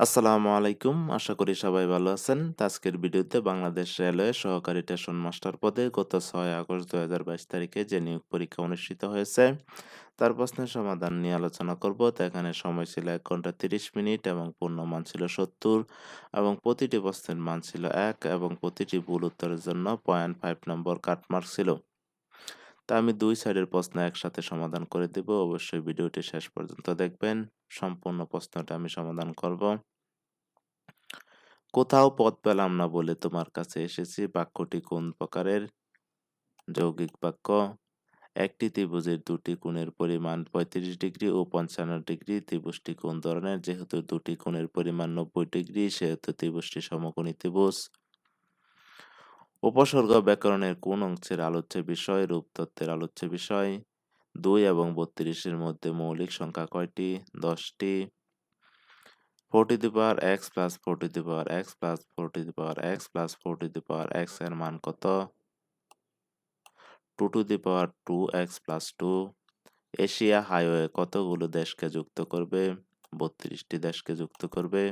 আসসালামু আলাইকুম। আশা করি সবাই ভালো আছেন। আজকের ভিডিওতে বাংলাদেশ রেলওয়ে সহকারী স্টেশন মাস্টার পদে গত ছয় আগস্ট ২০২২ তারিখে যে নিয়োগ পরীক্ষা অনুষ্ঠিত হয়েছে, তার প্রশ্নের সমাধান নিয়ে আলোচনা করব। তো এখানে সময় ছিল এক ঘণ্টা ৩০ মিনিট এবং পূর্ণ মান ছিল ৭০ এবং প্রতিটি প্রশ্নের মান ছিল এক এবং প্রতিটি ভুল উত্তরের জন্য 0.5 নম্বর কাটমার্ক ছিল। তা আমি দুই সাইডের প্রশ্ন একসাথে সমাধান করে দেব। অবশ্যই ভিডিওটি শেষ পর্যন্ত দেখবেন। সম্পূর্ণ প্রশ্নটা আমি সমাধান করব। কোথাও পথ পেলাম না বলে তোমার কাছে এসেছি বাক্যটি কোন প্রকারের? যৌগিক বাক্য। একটি ত্রিভুজের দুটি কোণের পরিমাণ ৩৫ ডিগ্রি ও ৫৫ ডিগ্রি। ত্রিভুজটি কোন ধরনের? যেহেতু দুটি কোণের পরিমাণ ৯০ ডিগ্রি, সেহেতু ত্রিভুজটি সমকোণী ত্রিভুজ। উপসর্গ ব্যাকরণের কোন অংশের আলোচ্য বিষয়? রূপতত্ত্বের আলোচ্য বিষয়। দুই এবং ৩২ এর মধ্যে মৌলিক সংখ্যা কয়টি? ১০ টি। 4 to the power X plus 4 to the power X plus 4 to the power X plus 4 to the power এক্সের মান কত? Two to the power two X plus two Asia highway কতগুলো দেশকে যুক্ত করবে? ৩২টি দেশকে যুক্ত করবে।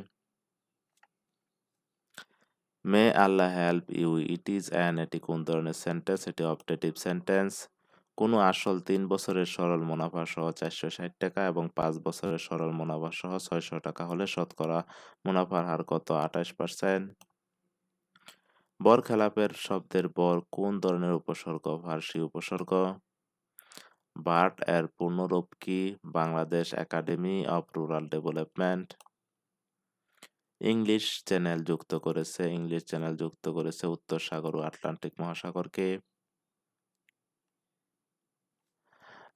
May Allah help you it is an এটি কোন ধরনের সেন্টেন্স? এটি অপটেটিভ সেন্টেন্স। কোনো আসল তিন বছরের সরল মুনাফা সহ চারশো ষাট টাকা এবং পাঁচ বছরের সরল মুনাফা সহ ছয়শো টাকা হলে শতকরা মুনাফার হার কত? আঠাশ পার্সেন্ট বরখেলাপের শব্দের বর কোন ধরনের উপসর্গ? ফার্সি উপসর্গ। বার্ট এর পূর্ণরূপ কি? Bangladesh academy of rural development. English channel যুক্ত করেছে ইংলিশ চ্যানেল যুক্ত করেছে উত্তর সাগর ও Atlantic মহাসাগরকে।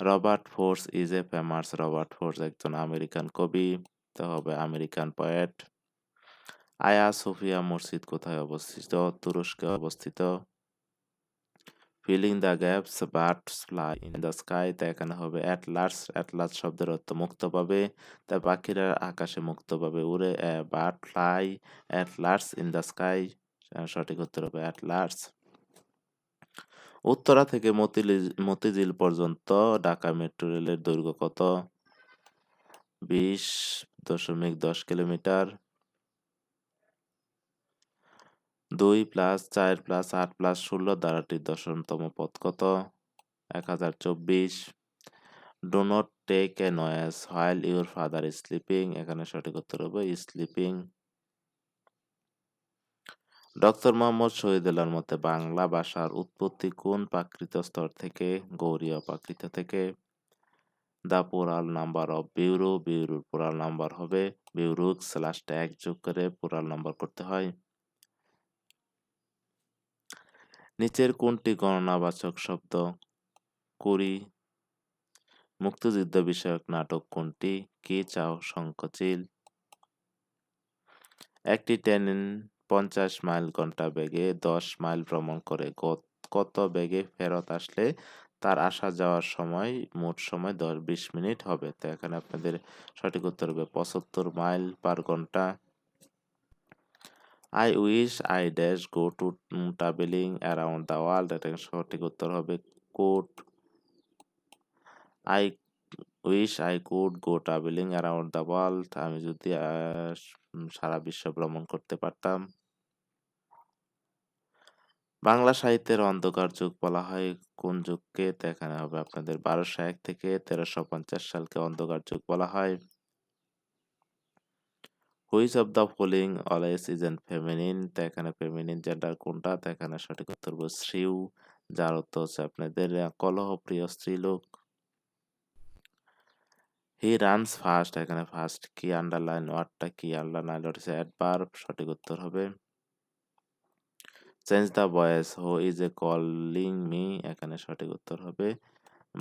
Robert Frost is a famous, Robert Frost একজন আমেরিকান কবি, তো হবে আমেরিকান পয়েট আয়া সোফিয়া মসজিদ কোথায় অবস্থিত? তুরস্কে অবস্থিত। Filling the gaps birds fly in the sky তা এখানে হবে অ্যাটলাস অ্যাটলাস শব্দের অর্থ মুক্ত পাবে। তা পাখিরা আকাশে মুক্ত পাবে। উড়ে bird fly atlas in the sky সঠিক উত্তর হবে অ্যাটলাস উত্তরা থেকে মতিঝিল পর্যন্ত ঢাকা মেট্রো রেলের দৈর্ঘ্য কত? বিশ দশমিক দশ কিলোমিটার। দুই প্লাস চার প্লাস আট প্লাস ষোলো দ্বারাটির দশমতম পদ কত? এক হাজার চব্বিশ। Do not take a noise while your father sleeping এখানে সঠিক উত্তর হবে স্লিপিং ডক্টর মোহাম্মদ শহীদুল্লাহর মতে বাংলা ভাষার উৎপত্তি কোন প্রাকৃত স্তর থেকে? গৌরীয় প্রাকৃত থেকে। The plural number of bureau বিউরোর plural number হবে। বিউরুক্স লাস্টে এক যোগ করে পুরাল নাম্বার করতে হয়। নিচের কোনটি গণনাবাচক শব্দ? কুড়ি। মুক্তিযুদ্ধ বিষয়ক নাটক কোনটি? কি চাও শঙ্কচিল একটি ট্রেন পঞ্চাশ মাইল ঘণ্টা বেগে দশ মাইল ভ্রমণ করে কত বেগে ফেরত আসলে তার আসা যাওয়ার সময়, মোট সময় দশ বিশ মিনিট হবে। তো এখানে আপনাদের সঠিক উত্তর হবে পঁচাত্তর মাইল পার ঘণ্টা। I wish I dash go to travelling around the world এটা সঠিক উত্তর হবে quote I wish I could go travelling around the world আমি যদি সারা বিশ্ব ভ্রমণ করতে পারতাম। বাংলা সাহিত্যের অন্ধকার যুগ বলা হয়, কোন যুগকে দেখানো হবে? আপনাদের বারোশো এক থেকে তেরোশো পঞ্চাশ সালকে অন্ধকার যুগ বলা হয়। Which of the following always is an feminine তো এখানে ফেমিনিন জেন্ডার কোনটা তো এখানে সঠিক উত্তর হবে শ্রীউ, যার অর্থ হচ্ছে আপনাদের কলহ প্রিয় স্ত্রীলোক। হি রানস ফাস্ট এখানে ফার্স্ট কি আন্ডারলাইন ওয়ার্ডটা কি আন্ডারলাইন হচ্ছে অ্যাডভার্ব সঠিক উত্তর হবে। Change the voice who is a calling me এখানে সঠিক উত্তর হবে।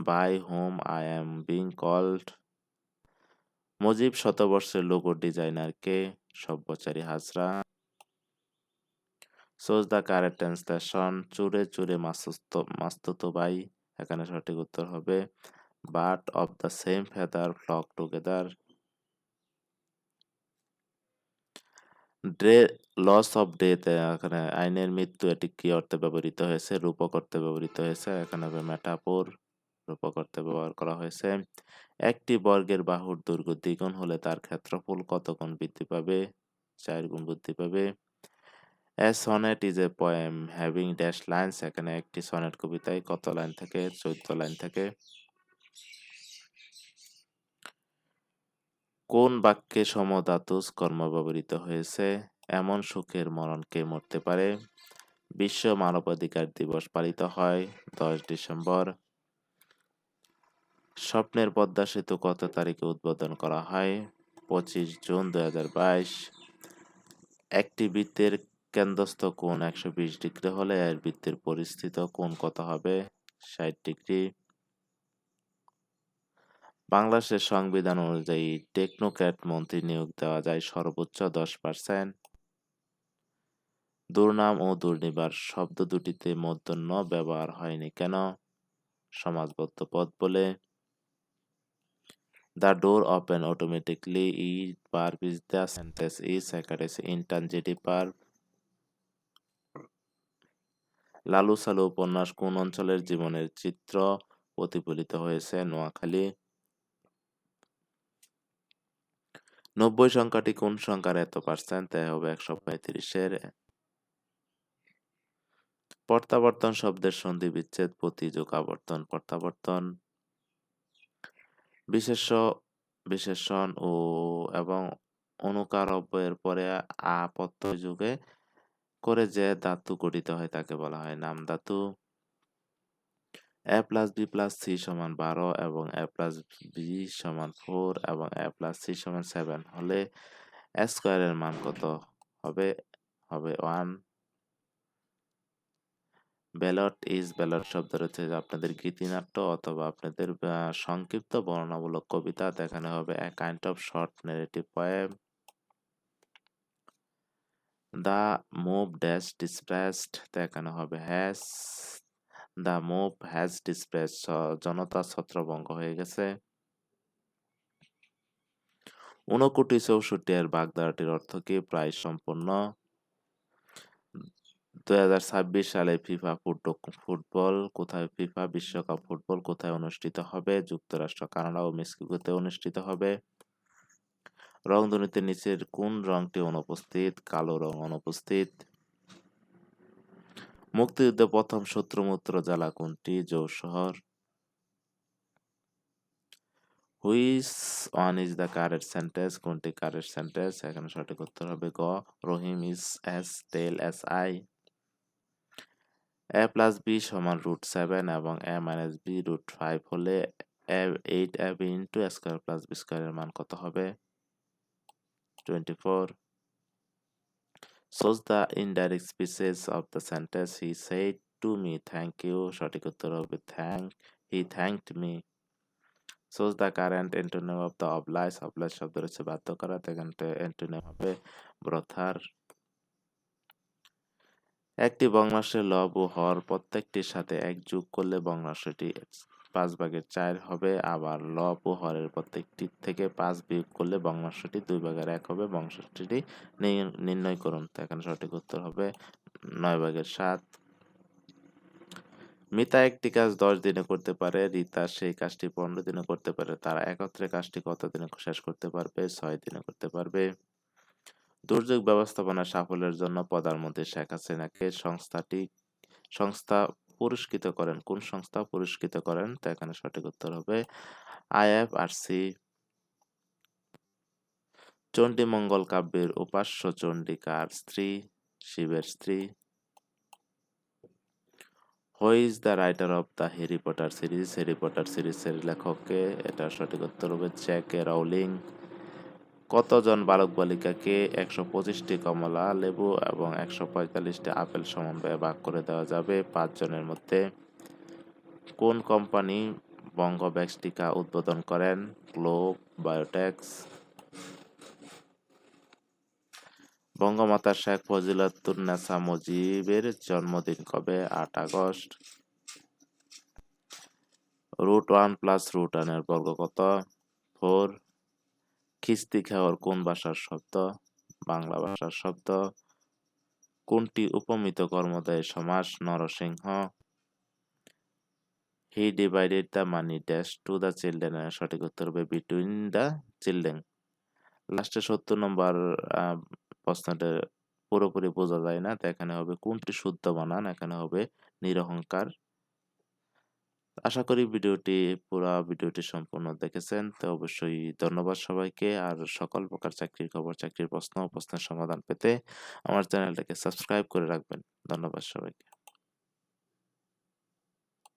By whom I am being called Mujib শতবর্ষের logo designer K? Sabyasachi Hazra. Choose the correct চুরে চুরে মাস্তুতো বাই এখানে সঠিক উত্তর হবে birds of the same feather flock together day laws of death এখানে আইনের মৃত্যু এটি কি অর্থে ব্যবহৃত হয়েছে? রূপক অর্থে ব্যবহৃত হয়েছে। এখানে হবে মেটাফোর রূপক অর্থে ব্যবহার করা হয়েছে। একটি বর্গের বাহুর দৈর্ঘ্য দ্বিগুণ হলে তার ক্ষেত্রফল কত গুণ বৃদ্ধি পাবে? চার গুণ বৃদ্ধি পাবে। A sonnet is a poem having dash line এখানে একটি সনেট কবিতায় কত লাইন থাকে? চোদ্দ লাইন থাকে। কোন বাক্যে সমধাতুস কর্ম ব্যবহৃত হয়েছে? এমন সুখের মরণ কে মরতে পারে? বিশ্ব মানবাধিকার দিবস পালিত হয় দশ ডিসেম্বর। স্বপ্নের পদ্মা সেতু কত তারিখে উদ্বোধন করা হয়? পঁচিশ জুন দুই হাজার বাইশ। একটি বৃত্তের কেন্দ্রস্থ কোণ একশো বিশ ডিগ্রি হলে এর বৃত্তের পরিস্থিত কোণ কত হবে? ষাট ডিগ্রি। বাংলাদেশের সংবিধান অনুযায়ী টেকনোক্র্যাট মন্ত্রী নিয়োগ দেওয়া যায় সর্বোচ্চ দশ পার্সেন্ট। দুর্নাম ও দুর্নিবার শব্দ দুটিতে মূর্ধন্য ব্যবহার হয়নি কেন? সমাজবদ্ধ পদ বলে দ্য ডোর ওপেন অটোমেটিকলি ই verb is the sentence. Is second is intransitive verb Lalsalu উপন্যাস কোন অঞ্চলের জীবনের চিত্র প্রতিফলিত হয়েছে? নোয়াখালী। নব্বই সংখ্যাটি কোন সংখ্যার এত পার্সেন্ট তাই হবে একশো পঁয়ত্রিশের। প্রত্যাবর্তন শব্দের সন্ধি বিচ্ছেদ, প্রতিযোগ আবর্তন, প্রত্যাবর্তন। বিশেষ্য বিশেষণ ও, এবং অনুকার অব্যয়ের পরে আ প্রত্যয় যুগে করে যে ধাতু গঠিত হয় তাকে বলা হয় নাম ধাতু। A plus B plus C সমান বারো এবং এ প্লাস বি সমান ফোর এবং এ প্লাস সি সমান সেভেন হলে স্কোয়ারের মান কত হবে? হবে ওয়ান। ব্যালট ইজ ব্যালট শব্দ রয়েছে আপনাদের গীতিনাট্য অথবা আপনাদের সংক্ষিপ্ত বর্ণনামূলক কবিতা। দেখানো হবে a kind of short narrative poem the move dash dispersed দেখানো হবে has the move has disperse জনতা ছত্রভঙ্গ হয়ে গেছে। ঊনকোটি চৌষট্টি এর বাগদারাটির অর্থ কি? প্রায় সম্পূর্ণ। দু হাজার ছাব্বিশ সালে ফিফা ফুটবল, কোথায় ফিফা বিশ্বকাপ ফুটবল কোথায় অনুষ্ঠিত হবে, যুক্তরাষ্ট্র, কানাডা ও মেক্সিকোতে অনুষ্ঠিত হবে। রং রংধনুতে নিচের কোন রংটি অনুপস্থিত? কালো রং অনুপস্থিত। মুক্তিযুদ্ধে প্রথম শত্রুমূত্র জেলা কোনটি? যৌশহর which one is the correct sentence. কোনটি কারেক্ট সেন্টেন্স? এখানে সঠিক উত্তর হবে গ। Rahim is as tall as I. A plus B সমান রুট সেভেন এবং A minus B root five হলে A eight A B into square plus B স্কোয়ারের মান কত হবে? Twenty four choose the indirect speech of the sentence he said to me thank you সঠিক উত্তর হবে thank he thanked me choose the current antonym of the oblige oblige শব্দ রয়েছে বাধ্য করা এখানে এন্টোনিম হবে ব্রথার। একটি ভগ্নাংশের লব ও হর প্রত্যেকটির সাথে এক যোগ করলে ভগ্নাংশটি পাঁচ ভাগের চার হবে। আবার লব ও হরের প্রত্যেকটি থেকে পাঁচ বিয়োগ করলে ভগ্নাংশটি দুই ভাগের এক হবে। ভগ্নাংশটি নির্ণয় করুন। এখানে সঠিক উত্তর হবে নয় ভাগের সাত। মিতা একটি কাজ দশ দিনে করতে পারে, রিতা সেই কাজটি পনেরো দিনে করতে পারে, তারা একত্রে কাজটি কত দিনে শেষ করতে পারবে, ছয় দিনে করতে পারবে। দুর্যোগ ব্যবস্থাপনা সাফল্যের জন্য প্রধানমন্ত্রী শেখ হাসিনাকে সংস্থাটি, সংস্থা পুরস্কৃত করেন। কোন সংস্থা পুরস্কৃত করেন? তা এখানে সঠিক উত্তর হবে আইএফআরসি। চণ্ডী মঙ্গল কাব্যের উপাস্য চণ্ডিকার স্ত্রী, শিবের স্ত্রী। Who is the writer of the Harry Potter series Harry Potter সিরিজের লেখককে এটা সঠিক উত্তর হবে জ্যাকে রাউলিং। কতজন বালক বালিকাকে একশো পঁচিশটি কমলা, লেবু এবং একশো পঁয়তাল্লিশটি আপেল সমন্বয়ে ভাগ করে দেওয়া যাবে? পাঁচজনের মধ্যে কোন কোম্পানি বঙ্গব্যাক্স টিকা উদ্বোধন করেন? Globe Biotechs. বঙ্গমাতা শেখ ফজিলাতুন্নেসা মুজিবের জন্মদিন কবে? আট August. Root one plus root ওয়ানের বর্গ কত? ফোর। খিস্তি খাওয়ার কোন ভাষার শব্দ? বাংলা ভাষার শব্দ। কোনটি উপমিত কর্মদায় সমাস, Narasimha? He divided the money dash to the children সঠিক উত্তর হবে বিটুইন দ্য চিলড্রেন। লাস্টে সত্তর নম্বর প্রশ্নটা পুরোপুরি বোঝা যায় না, তো এখানে হবে কোনটি শুদ্ধ বানান, এখানে হবে নিরহংকার। আশা করি ভিডিওটি, পুরো ভিডিওটি সম্পূর্ণ দেখেছেন। তো অবশ্যই ধন্যবাদ সবাইকে। আর সকল প্রকার চাকরির খবর, চাকরির প্রশ্ন ও প্রশ্নের সমাধান পেতে আমার চ্যানেলটাকে সাবস্ক্রাইব করে রাখবেন। ধন্যবাদ সবাইকে।